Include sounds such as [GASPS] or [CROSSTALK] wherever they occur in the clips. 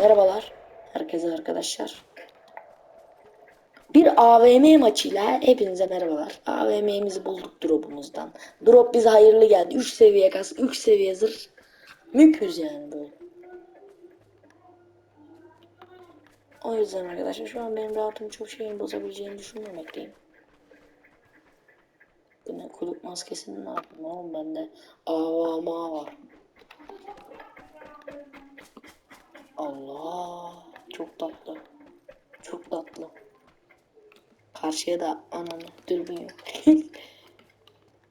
Merhabalar herkese arkadaşlar. Bir AVM maçıyla hepinize merhabalar. AVM'mizi bulduk drop'umuzdan. Drop bize hayırlı geldi. 3 seviye kas, 3 seviye zırh. Müküz yani böyle. O yüzden arkadaşlar şu an benim rahatım çok şeyin bozabileceğini düşünmemekteyim. Bu ne kulüp maskesini ne yapayım oğlum bende AVM var. Allah çok tatlı. Çok tatlı. Karşıya da ananı dürbün yok. [LAUGHS]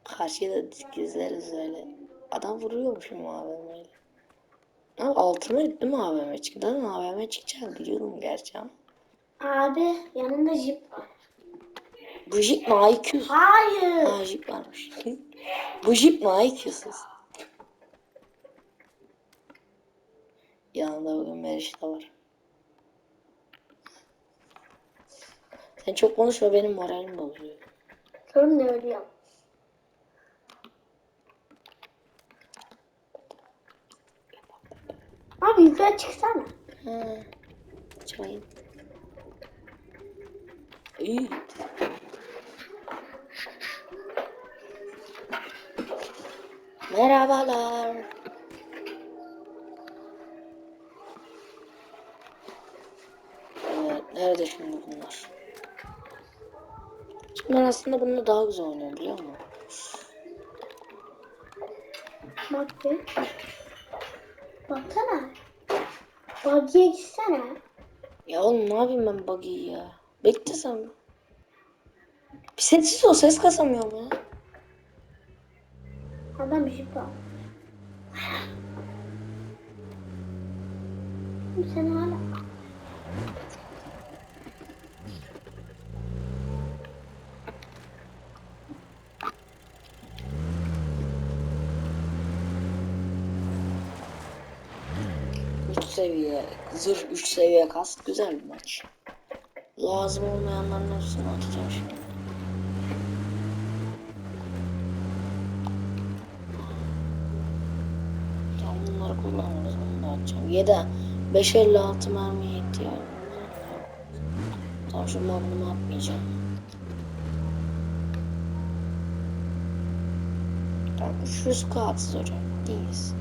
Karşıya da gizleriz öyle. Adam vuruyormuşum AVM'yle. Abi altıma ettim AVM çıktı. Zaten AVM çıkacağını biliyordum gerçi ama. Abi yanında jip var. Bu jip mi IQ? Hayır. Ha jip varmış. [LAUGHS] Bu jip mi IQ'suz? Yanında bugün Meriç de var. Sen çok konuşma benim moralim bozuyor. Sorun ne ölüyorum. Abi yukarı çıksana. Ha. Çayım. İyi. Merhabalar. Ben aslında bununla daha güzel oynuyorum biliyor musun? Bak bir. Baksana. Buggy'e gitsene. Ya oğlum ne yapayım ben buggy'yi ya? Bekle sen. Bir sessiz ol ses kasamıyorum ya. Adam bir jip var. Sen hala. Üç seviye, zırh 3 seviye kask güzel bir maç. Lazım olmayanların hepsini atacağım şimdi. Tamam bunları kullanırız, bunu da atacağım. 7, 556 mermiye ihtiyacım var. Tamam şu magnumu atmayacağım. Tamam 300 kağıtsız hocam, değiliz.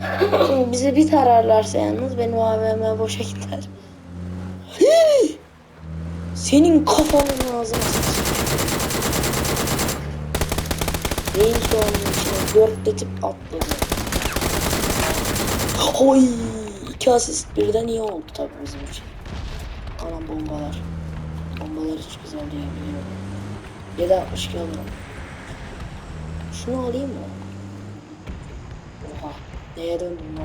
[LAUGHS] Şimdi bize bir tararlarsa yalnız benim AVM boşa gider. Senin kafanın ağzına ki onun içine dört tip atladı. Oy! İki asist birden iyi oldu tabii bizim için. Anam bombalar. Bombalar hiç güzel değil biliyorum. 762 alırım. Şunu alayım mı? Neye döndüm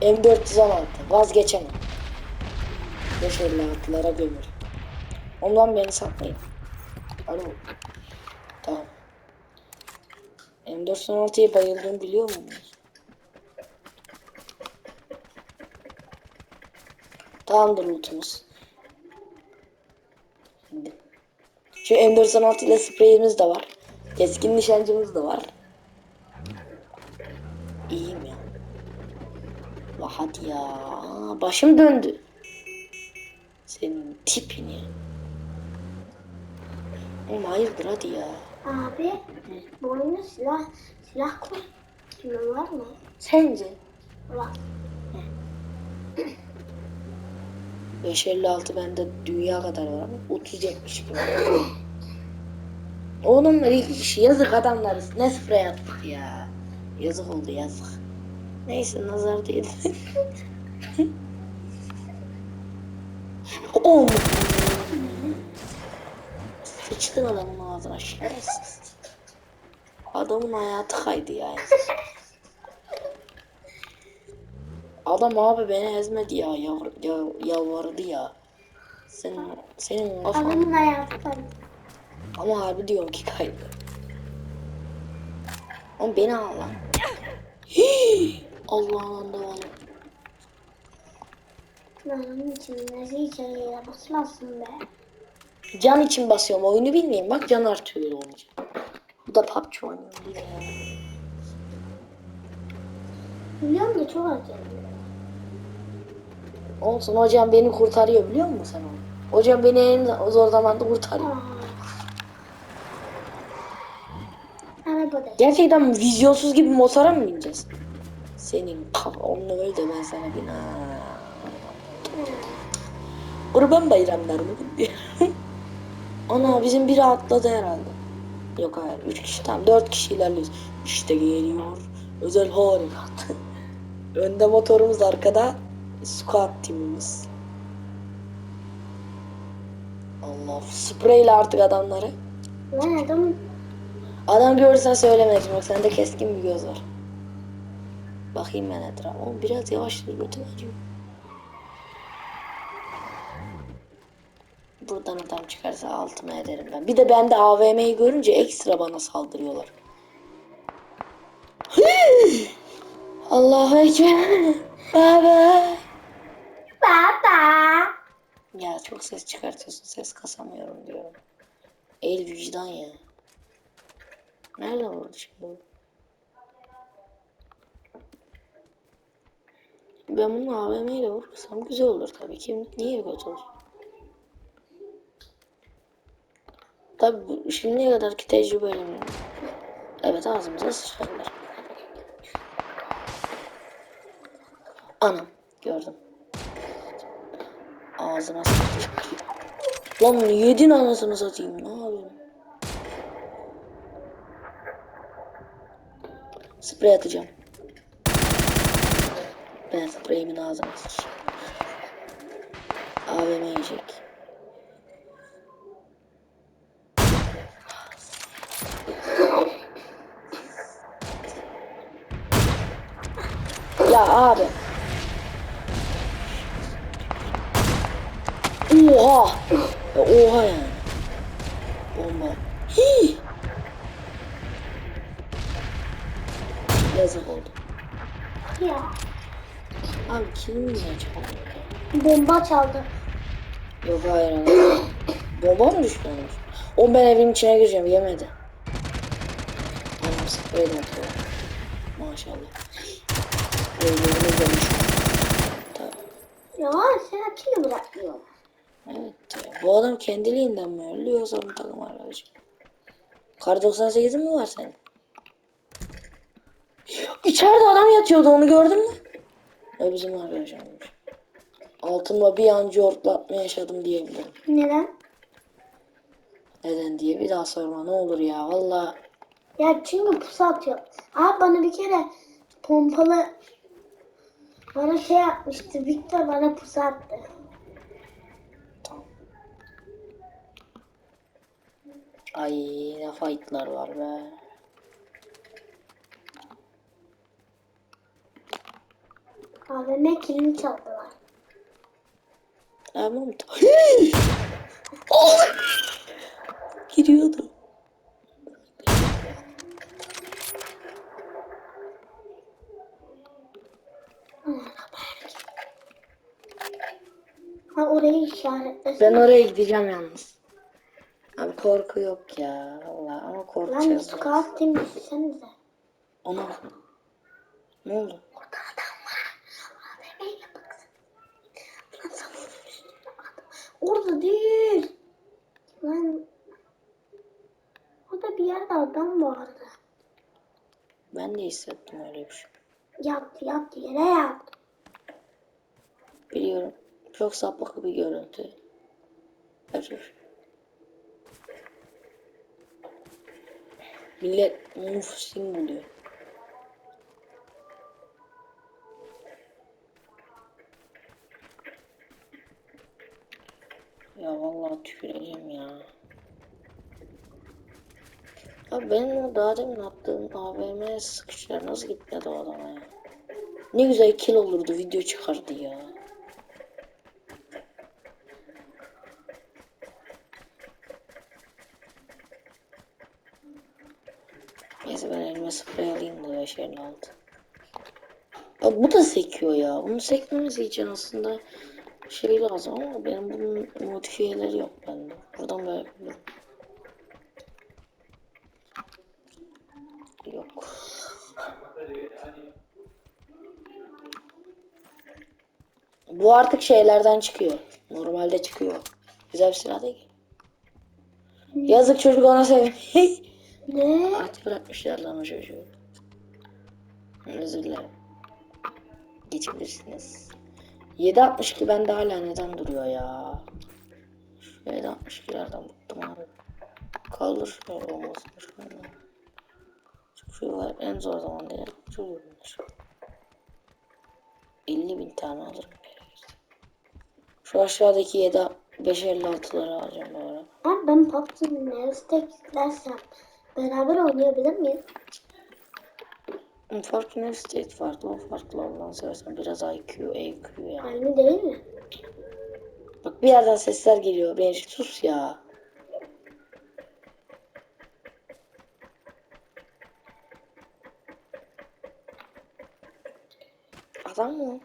ben? M416 vazgeçemem. 556'lara gömür. Ondan beni satmayın. Alo. Tamam. M416'ya bayıldığımı biliyor musunuz? Tamamdır lootumuz. Şu M416 ile spreyimiz de var. Keskin nişancımız da var. İyiyim ya. La hadi ya. Başım döndü. Senin tipini. Oğlum hayırdır hadi ya. Abi bu oyunda silah silah kostümü var mı? Sence? Var. 556 bende dünya kadar var ama 30 gibi. [COUGHS] Oğlum iki kişi yazık adamlarız. Ne sprey attık ya. Yazık oldu yazık. Neyse nazar değdi. [LAUGHS] Oğlum. Sıçtın adamın ağzına şerefsiz. Adamın hayatı kaydı yani. Adam abi beni ezmedi ya, yavr, ya yalvardı ya. Senin, senin kafan. Adamın hayatı var. Ama harbi diyorum ki kaydı. Oğlum beni al lan. Allah'ın da oğlum. Lanın içinde içeriye basmazsın be. Can için basıyorum oyunu bilmeyeyim. Bak can artıyor öyle olunca. Bu da PUBG oynuyor. Biliyorum da çok canım. Olsun hocam beni kurtarıyor biliyor musun sen onu? Hocam beni en zor zamanda kurtarıyor. Aa. Arabada. Gerçekten vizyonsuz gibi motora mı bineceğiz? Senin kaf onunla öl de ben sana bin. Ha. Kurban bayramlarını kutluyorum. [LAUGHS] Ana bizim biri atladı herhalde. Yok hayır. Üç kişi tamam. Dört kişi ilerliyoruz. İşte geliyor. Özel harekat. [LAUGHS] Önde motorumuz arkada. Squad timimiz. Allah. Spreyle artık adamları. Lan adam Adam görürsen söylemeyeceğim. Bak sende keskin bir göz var. Bakayım ben etrafa. Oğlum biraz yavaş dur. Götüm acıyor. Buradan adam çıkarsa altıma ederim ben. Bir de bende AVM'yi görünce ekstra bana saldırıyorlar. Allahu Ekber. Baba. baba. Ya çok ses çıkartıyorsun. Ses kasamıyorum diyorum. El vicdan ya. Nerede vurdu şimdi? bu? Ben bunu AVM ile vurursam güzel olur tabii ki. Niye kötü olur? Tabii şimdiye kadarki tecrübelerim. Evet ağzımıza sıçradılar. Anam gördüm. Ağzına sıçradı. Lan yedin anasını satayım. Ne yapayım? Sprey atacağım. Ben spreyimin ağzına sıçrayım. AVM yiyecek. Ya abi. Oha. Ya oha yani. Bomba. Hii. Yazık oldu. Ya. Abi kim niye çaldı? Bomba çaldı. Yok hayır hayır. Bomba mı düştü onun? O ben evin içine gireceğim yemedi. Anam sprey de atıyor. Maşallah. Demiş. Tabii. Ya sen açıyı bırakmıyor. Evet ya. Bu adam kendiliğinden mi öldü yoksa bu takım arkadaşım? Kar 98'in mi var senin? İçeride adam yatıyordu onu gördün mü? O bizim arkadaşımmış. Altımda bir an cortlatma yaşadım diyebilirim. Neden? Neden diye bir daha sorma ne olur ya valla. Ya çünkü pusu atıyor. Abi bana bir kere pompalı bana şey yapmıştı. Victor bana pusu attı. Ay ne fightlar var be. AVM kilini çaldılar. Tamam. oh! Giriyordu. Ha orayı işaretlesin. Ben oraya gideceğim yalnız. Abi korku yok ya. Valla ama Lan korkacağız. squat team düşünsenize. Ona Ne oldu? Orada adam var. AVM'yle baksana. Lan savunun üstünde adam. Orada değil. Lan. Orada bir yerde adam vardı. Ben de hissettim öyle bir şey. Yattı yattı yere yattı. Biliyorum. Çok sapık bir görüntü. Herif. Millet mufsin buluyor. Ya vallahi tüküreceğim ya. Ya benim o daha demin attığım AVM sıkışlar nasıl gitmedi o adama ya? Ne güzel kill olurdu video çıkardı ya. Neyse ben elime sprey alayım da 5 56. Ya bu da sekiyor ya. Bunu sekmemesi için aslında şey lazım ama benim bunun modifiyeleri yok bende. Buradan böyle yapıyorum. Yok. Bu artık şeylerden çıkıyor. Normalde çıkıyor. Güzel bir silah değil. Yazık çocuk ona sevmiş. [LAUGHS] Ne? Artık bırakmışlar lan o çocuğu. Özür dilerim. Geçebilirsiniz. 7.62 bende hala neden duruyor ya? Şu 7.62'lerden bıktım abi. Kaldır şunu olmasın. Çünkü şuralar en zor zaman değil. Çok zormuş. 50 bin tane alırım. Şu aşağıdaki 7 556'ları alacağım bu ara. Abi ben PUBG'nin istersem beraber oynayabilir miyim? Farklı state farklı farklı Allah'ını seversen biraz IQ, EQ yani. Aynı değil mi? Bak bir yerden sesler geliyor. Ben sus ya. Adam mı?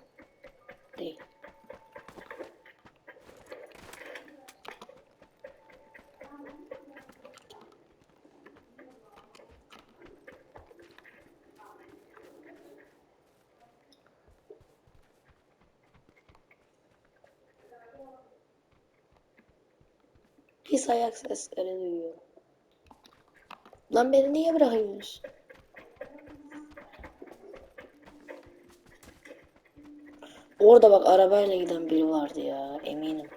Değil. Pis ayak sesleri duyuyorum. Lan beni niye bırakıyorsun? Orada bak arabayla giden biri vardı ya eminim.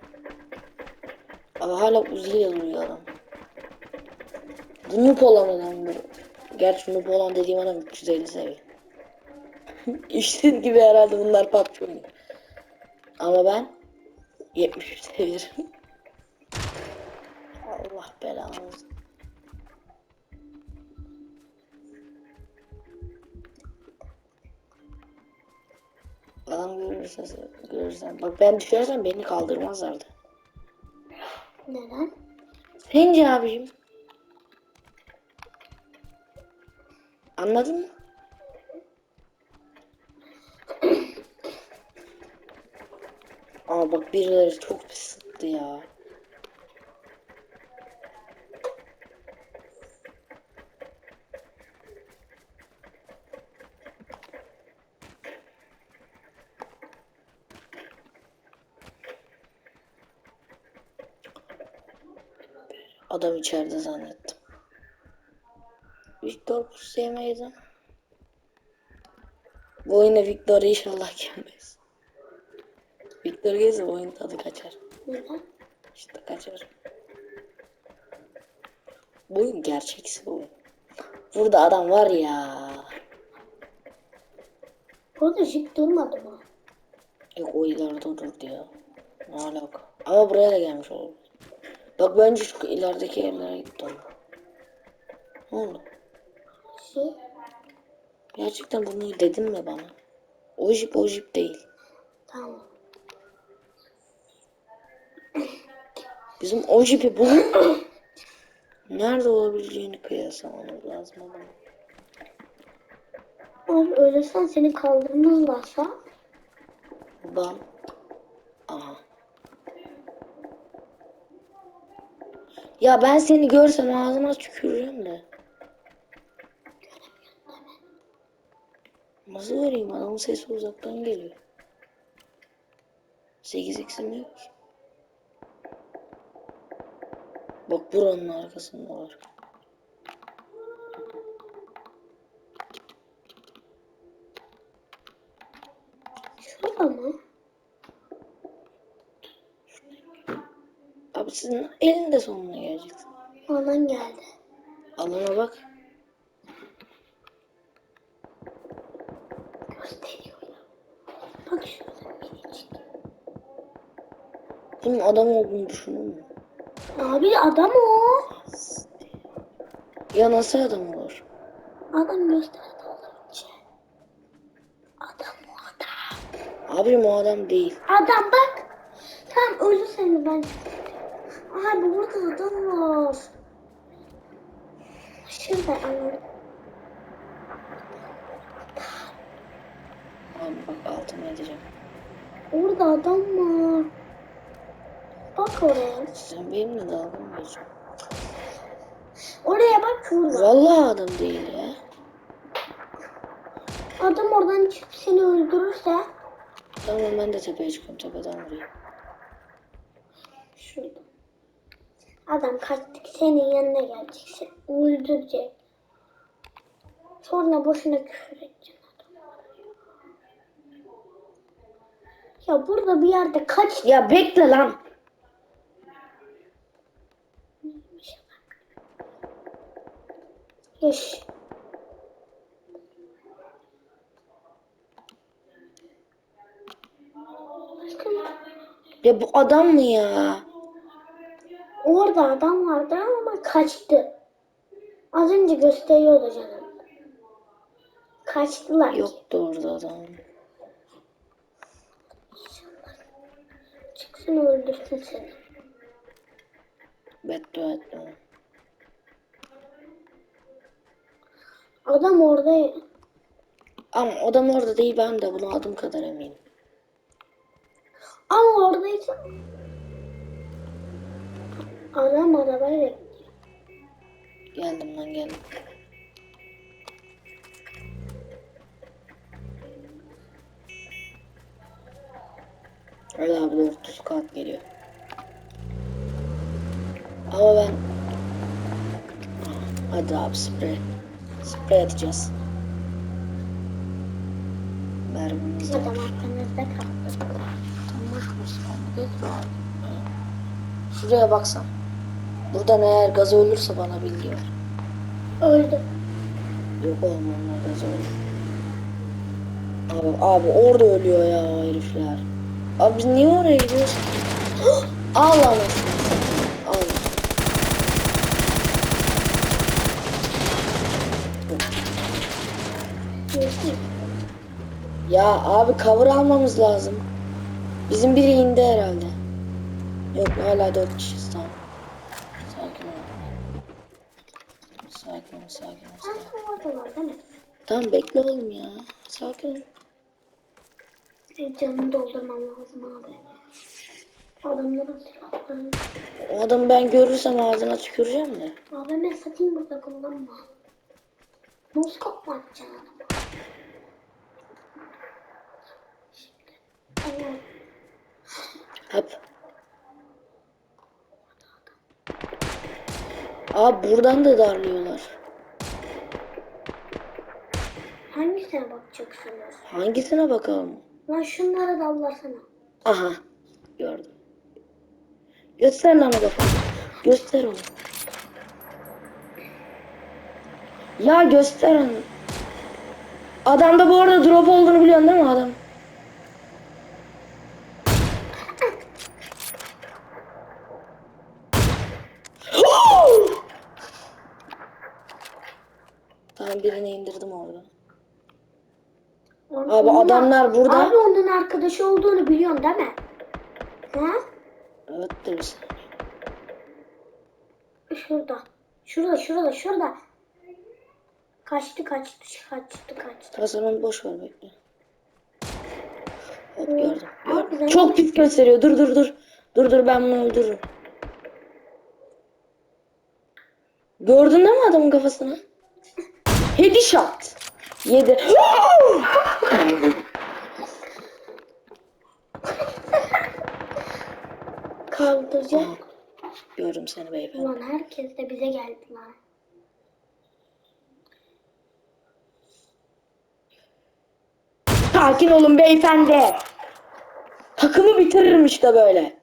Ama hala uziyle duruyor adam. Bu noob olan adam bu. Gerçi noob olan dediğim adam 350 seviye. [LAUGHS] İşte gibi herhalde bunlar PUBG. Ama ben 73 seviyorum. Adam görürse, görürsen. Bak ben düşersem beni kaldırmazlardı. Neden? Sence abicim? Anladın mı? [CLEARS THROAT] Aa bak birileri çok pis sıktı ya. Adam içeride zannettim. Victor pusu yemeyiz Bu oyuna Victor inşallah gelmez. Victor gelirse bu oyun tadı kaçar. Neden? İşte kaçar. Bu oyun gerçeksi bu oyun. Burada adam var ya. Burada jip durmadı mı? Yok o ileride durdu ya. Ne alaka? Ama buraya da gelmiş olur. Bak bence şu ilerideki yerlere gitti onu. Ne oldu? Şey, Gerçekten bunu dedin mi bana? O jip o jip değil. tamam. Bizim o jipi bulup nerede olabileceğini kıyaslamamız lazım adamın. Abi öylesen seni kaldırmazlarsa Bam. Aha. Ya ben seni görsem ağzıma tükürürüm de. Nasıl göreyim adamın sesi uzaktan geliyor. 8 eksim yok ki. Bak buranın arkasında var. şurada mı? Abi sizin elinde sonuna geleceksin. Alan geldi. Alana bak. Gösteriyor ya. Bak şurada minicik. Bunun adam olduğunu düşünür mü? Abi adam o. Ya nasıl adam olur? Adam gösterdi az önce. Adam o adam. Abim o adam değil. Adam bak. Tamam öldü seni ben. Abi burada adam var. Şurada. Abi bak altıma edeceğim. Orada adam var. Bak oraya. Sen benimle dalga mı geçiyorsun? Oraya bak şurada. Vallahi adam değil ya. Adam oradan çıkıp seni öldürürse Tamam ben de tepeye çıkıyorum. Tepeden vurayım. Şurada. Adam kaçtık senin yanına gelecek. Seni öldürecek. Sonra boşuna küfür edeceksin. Ya burada bir yerde kaç Ya bekle lan. Aşkım, Ya bu adam mı ya? Orada adam vardı ama kaçtı. Az önce gösteriyordu canım. Kaçtılar. Yoktu orada adam. Çıksın öldürsün seni. Beddua etme. Adam orada Ama adam orada değil ben de buna adım kadar eminim. ama oradaysa adam arabayı bekliyor. Geldim lan geldim. Öyle abi 400 kat geliyor. Ama ben... Hadi abi sprey. Sprey atacağız. Mermimiz de Adam var. arkanızda kaldı. Şuraya baksan. Buradan eğer gaz ölürse bana bilgi ver. Öldü. Yok oğlum onlar gaz ölür. Abi, abi orada ölüyor ya o herifler. Abi biz niye oraya gidiyoruz? [GASPS] Al anasını satayım. Al. Öldü. Ya abi cover almamız lazım. Bizim biri indi herhalde. Yok hala dört kişiyiz tamam. Sakin ol. Sakin ol, sakin ol. Sakin. ol. Sen oradalar değil mi? Tamam bekle oğlum ya. Sakin ol. Canımı doldurmam lazım abi. Adamların silahlarını. O adamı ben görürsem ağzına tüküreceğim de. Abi ben satayım burada kullanma. Noskop mu atacaksın adama? Allah. Hep. Abi buradan da darlıyorlar. Hangisine bakacaksınız? Hangisine bakalım? Lan şunlara dallasana. Aha. Gördüm. Göster lan o kafayı. Göster onu. Ya göster onu. Adamda bu arada drop olduğunu biliyorsun değil mi adam? Tamam birini indirdim Abi onun- adamlar burada. Abi onun arkadaşı olduğunu biliyorsun değil mi? Ha? Evet de biz. Şurada. Şurada, şurada, şurada. Kaçtı, kaçtı, kaçtı, kaçtı. Onu boş ver bekle. Hı. gördüm. Gördüm. Çok pis gösteriyor. Dur dur dur. Dur dur ben bunu öldürürüm. Gördün değil mi adamın kafasını? [LAUGHS] Headshot. Yedi. [LAUGHS] Kaldıracak. Gördüm seni beyefendi. Ulan herkes de bize geldi lan. Sakin olun beyefendi. Takımı bitiririm işte böyle.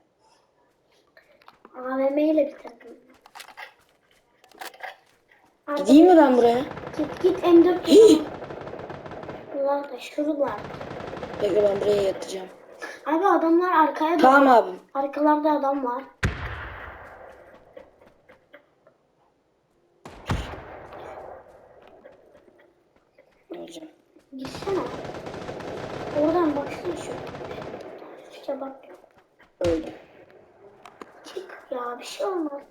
AVM ile bitirdim. Abi, Gideyim mi ben buraya? Git git M4 git. Ulan da şuralar. Bekle ben buraya yatacağım. Abi adamlar arkaya Tamam abim. Arkalarda adam var. Öleceğim. Gitsene. Oradan baksana şu. İşte bak. Öldüm. Çık ya bir şey olmaz.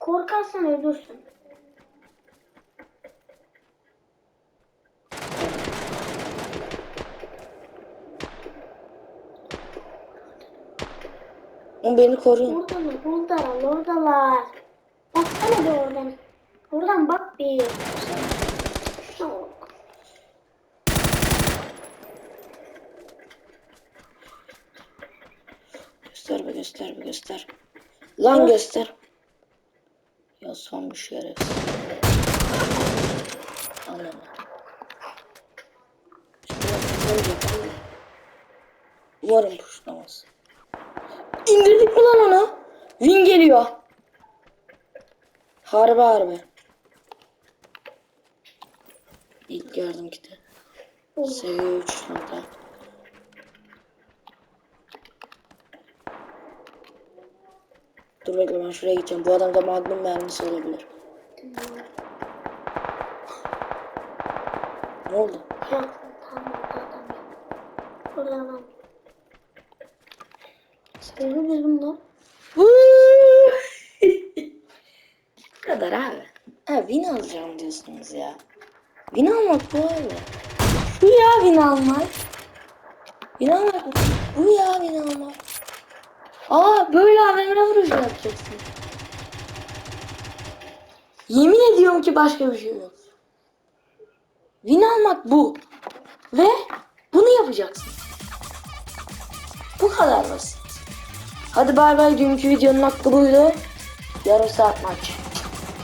Korkarsan ölürsün. O beni koruyun. Oradalar, oradalar, oradalar. Baksana bir oradan. Oradan bak bir. Yok. göster be göster be göster. Lan göster. Ya son bir şerefsiz. Anladım. Umarım puşlamaz. İndirdik mi lan onu? Win geliyor. Harbi harbi. İlk yardım kiti. Seviye 3 çanta. Dur bekle ben şuraya gideceğim. Bu adamda magnum mermisi olabilir. Ne oldu? Yok tamam adam yok. Burada adam. Seviyor biz bunlar. Bu kadar abi. Ha win alacağım diyorsunuz ya. Win almak bu abi. Bu ya win almak. Win almak? Bu ya win almak. Aa böyle AVM vuruşu yapacaksın. Yemin ediyorum ki başka bir şey yok. Win almak bu. Ve bunu yapacaksın. Bu kadar basit. Hadi bay bay dünkü videonun hakkı buydu. Yarım saat maç.